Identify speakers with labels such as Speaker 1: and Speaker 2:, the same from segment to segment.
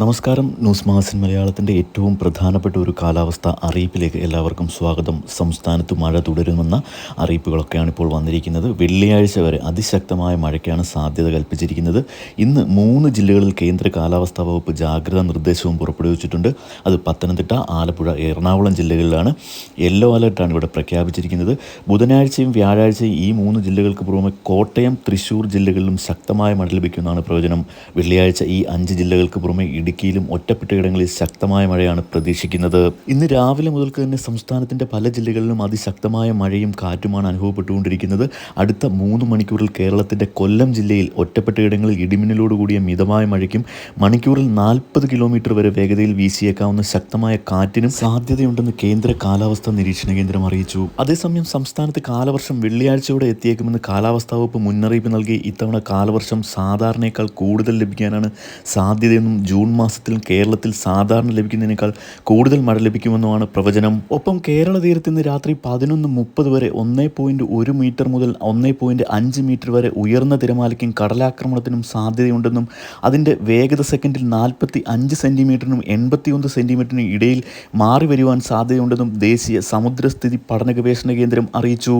Speaker 1: നമസ്കാരം. ന്യൂസ് മാസിൻ മലയാളത്തിന്റെ ഏറ്റവും പ്രധാനപ്പെട്ട ഒരു കാലാവസ്ഥ അറിയിപ്പിലേക്ക് എല്ലാവർക്കും സ്വാഗതം. സംസ്ഥാനത്ത് മഴ തുടരുമെന്ന അറിയിപ്പുകളൊക്കെയാണ് ഇപ്പോൾ വന്നിരിക്കുന്നത്. വെള്ളിയാഴ്ച വരെ അതിശക്തമായ മഴയ്ക്കാണ് സാധ്യത കൽപ്പിച്ചിരിക്കുന്നത്. ഇന്ന് മൂന്ന് ജില്ലകളിൽ കേന്ദ്ര കാലാവസ്ഥാ വകുപ്പ് ജാഗ്രതാ നിർദ്ദേശവും പുറപ്പെടുവിച്ചിട്ടുണ്ട്. അത് പത്തനംതിട്ട ആലപ്പുഴ എറണാകുളം ജില്ലകളിലാണ്. യെല്ലോ അലർട്ടാണ് ഇവിടെ പ്രഖ്യാപിച്ചിരിക്കുന്നത്. ബുധനാഴ്ചയും വ്യാഴാഴ്ചയും ഈ മൂന്ന് ജില്ലകൾക്ക് പുറമെ കോട്ടയം തൃശ്ശൂർ ജില്ലകളിലും ശക്തമായ മഴ ലഭിക്കുമെന്നാണ് പ്രവചനം. വെള്ളിയാഴ്ച ഈ അഞ്ച് ജില്ലകൾക്ക് പുറമെ ഇടുക്കിയിലും ഒറ്റപ്പെട്ടയിടങ്ങളിൽ ശക്തമായ മഴയാണ് പ്രതീക്ഷിക്കുന്നത്. ഇന്ന് രാവിലെ മുതൽക്ക് തന്നെ സംസ്ഥാനത്തിന്റെ പല ജില്ലകളിലും അതിശക്തമായ മഴയും കാറ്റുമാണ് അനുഭവപ്പെട്ടുകൊണ്ടിരിക്കുന്നത്. അടുത്ത മൂന്ന് മണിക്കൂറിൽ കേരളത്തിന്റെ കൊല്ലം ജില്ലയിൽ ഒറ്റപ്പെട്ടയിടങ്ങളിൽ ഇടിമിന്നലോടുകൂടിയ മിതമായ മഴയ്ക്കും മണിക്കൂറിൽ നാൽപ്പത് കിലോമീറ്റർ വരെ വേഗതയിൽ വീശിയേക്കാവുന്ന ശക്തമായ കാറ്റിനും സാധ്യതയുണ്ടെന്ന് കേന്ദ്ര കാലാവസ്ഥാ നിരീക്ഷണ കേന്ദ്രം അറിയിച്ചു. അതേസമയം സംസ്ഥാനത്ത് കാലവർഷം വെള്ളിയാഴ്ചയോടെ എത്തിയേക്കുമെന്ന് കാലാവസ്ഥാ വകുപ്പ് മുന്നറിയിപ്പ് നൽകി. ഇത്തവണ കാലവർഷം സാധാരണയേക്കാൾ കൂടുതൽ ലഭിക്കാനാണ് സാധ്യതയെന്നും ജൂൺ മാസത്തിൽ കേരളത്തിൽ സാധാരണ ലഭിക്കുന്നതിനേക്കാൾ കൂടുതൽ മഴ ലഭിക്കുമെന്നുമാണ് പ്രവചനം. ഒപ്പം കേരള തീരത്ത് ഇന്ന് രാത്രി പതിനൊന്ന് മുപ്പത് വരെ ഒന്നേ പോയിന്റ് ഒരു മീറ്റർ മുതൽ ഒന്നേ പോയിന്റ് അഞ്ച് മീറ്റർ വരെ ഉയർന്ന തിരമാലയ്ക്കും കടലാക്രമണത്തിനും സാധ്യതയുണ്ടെന്നും അതിന്റെ വേഗത സെക്കൻഡിൽ നാൽപ്പത്തി അഞ്ച് സെന്റിമീറ്ററിനും എൺപത്തിയൊന്ന് സെന്റിമീറ്ററിനും ഇടയിൽ മാറി വരുവാൻ സാധ്യതയുണ്ടെന്നും ദേശീയ സമുദ്രസ്ഥിതി പഠന ഗവേഷണ കേന്ദ്രം അറിയിച്ചു.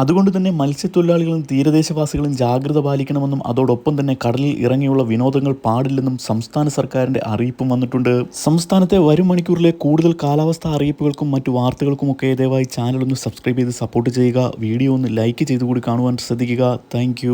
Speaker 1: അതുകൊണ്ട് തന്നെ മത്സ്യത്തൊഴിലാളികളും തീരദേശവാസികളും ജാഗ്രത പാലിക്കണമെന്നും അതോടൊപ്പം തന്നെ കടലിൽ ഇറങ്ങിയുള്ള വിനോദങ്ങൾ പാടില്ലെന്നും സംസ്ഥാന സർക്കാരിന്റെ അറിയിപ്പും വന്നിട്ടുണ്ട്. സംസ്ഥാനത്തെ വരും മണിക്കൂറിലെ കൂടുതൽ കാലാവസ്ഥാ അറിയിപ്പുകൾക്കും മറ്റു വാർത്തകൾക്കുമൊക്കെ ദയവായി ചാനൽ ഒന്ന് സബ്സ്ക്രൈബ് ചെയ്ത് സപ്പോർട്ട് ചെയ്യുക. വീഡിയോ ഒന്ന് ലൈക്ക് ചെയ്തുകൂടി കാണുവാൻ ശ്രദ്ധിക്കുക. താങ്ക്